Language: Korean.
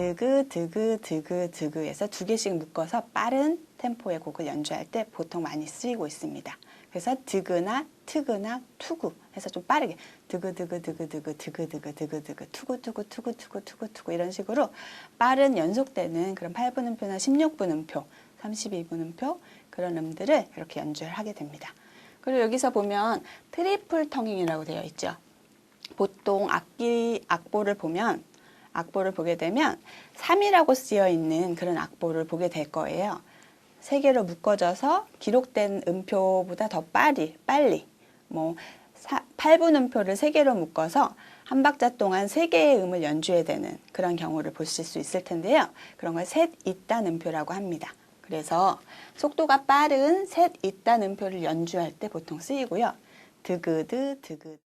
드그 드그 드그 드그에서 두 개씩 묶어서 빠른 템포의 곡을 연주할 때 보통 많이 쓰이고 있습니다. 그래서 드그나 트그나 투구 해서 좀 빠르게 드그 드그 드그 드그 드그 드그 드그 드그 투구 투구 투구 투구 투구 투구 이런 식으로 빠른 연속되는 그런 8분 음표나 16분 음표, 32분 음표 그런 음들을 이렇게 연주를 하게 됩니다. 그리고 여기서 보면 트리플 텅잉이라고 되어 있죠. 보통 악기 악보를 보면 악보를 보게 되면 3이라고 쓰여 있는 그런 악보를 보게 될 거예요. 세 개로 묶어져서 기록된 음표보다 더 빨리 빨리 뭐 8분 음표를 세 개로 묶어서 한 박자 동안 세 개의 음을 연주해야 되는 그런 경우를 보실 수 있을 텐데요. 그런 걸 셋 이단 음표라고 합니다. 그래서 속도가 빠른 셋 이단 음표를 연주할 때 보통 쓰이고요. 드그드 드그